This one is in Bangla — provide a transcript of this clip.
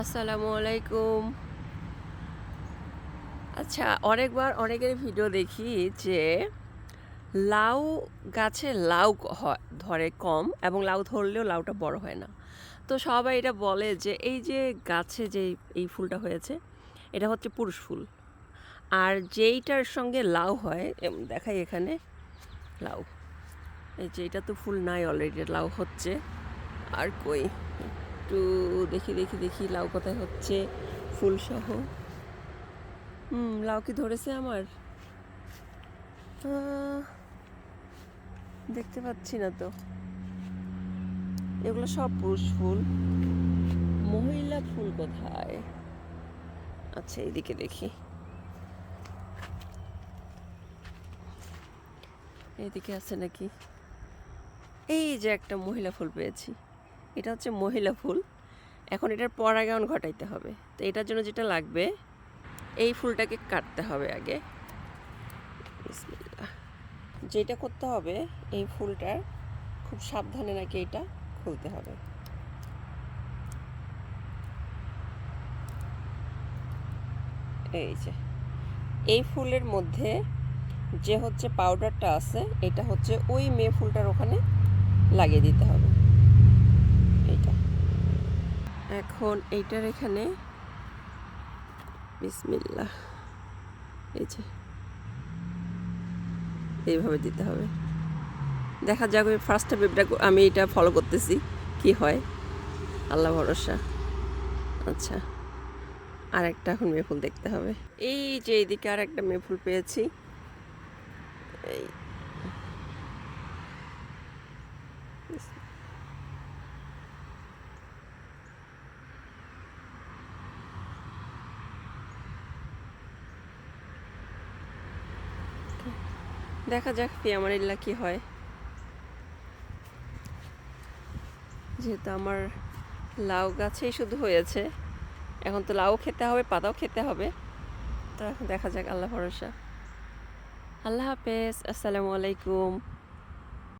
আসসালামু আলাইকুম আচ্ছা অনেকবার অনেকের ভিডিও দেখি যে লাউ গাছে লাউ হয়, ধরে কম এবং লাউ ধরলেও লাউটা বড় হয় না। তো সবাই এটা বলে যে এই যে গাছে যে এই ফুলটা হয়েছে, এটা হচ্ছে পুরুষ ফুল। আর যেইটার সঙ্গে লাউ হয় দেখাই এখানে, লাউ। এই যে এটা তো ফুল নাই অলরেডি লাউ হচ্ছে। আর কই? একটু দেখি দেখি দেখি লাউ কোথায় হচ্ছে, ফুল সহ। হুম, লাউ কি ধরেছে আমার? দেখতে পাচ্ছি না তো। এগুলো সব পুরুষ ফুল। মহিলা ফুল কোথায়? আচ্ছা এইদিকে দেখি। এইদিকে আছে নাকি? এই যে একটা মহিলা ফুল পেয়েছি। এটা হচ্ছে মহিলা ফুল। এখন এটার পরাগায়ন ঘটাইতে হবে। তো এটার জন্য যেটা লাগবে, এই ফুলটাকে কাটতে হবে আগে। যেটা করতে হবে, এই ফুলটার খুব সাবধানে নাকি এটা খুলতে হবে। এই যে, এই ফুলের মধ্যে যে হচ্ছে পাউডারটা আছে, এটা হচ্ছে ওই মেয়ে ফুলটার ওখানে লাগিয়ে দিতে হবে। এখন এইটার এখানে বিসমিল্লাহ। এই যে। এইভাবে দিতে হবে। দেখা যাক আমি ফার্স্ট স্টেপটা আমি এটা ফলো করতেছি। কি হয়? আল্লাহ ভরসা। আচ্ছা। আর একটা এখন মেয়ে ফুল দেখতে হবে। এই যে এইদিকে আর একটা মেয়ে ফুল পেয়েছি। এই। দেখা যাক পিয়ামারিল্লা কি হয়। যেহেতু আমার লাউ গাছেই শুধু হয়েছে, এখন তো লাউ খেতে হবে, পাতাও খেতে হবে। তো এখন দেখা যাক, আল্লাহ ভরসা। আল্লাহ হাফেজ, আসসালামু আলাইকুম।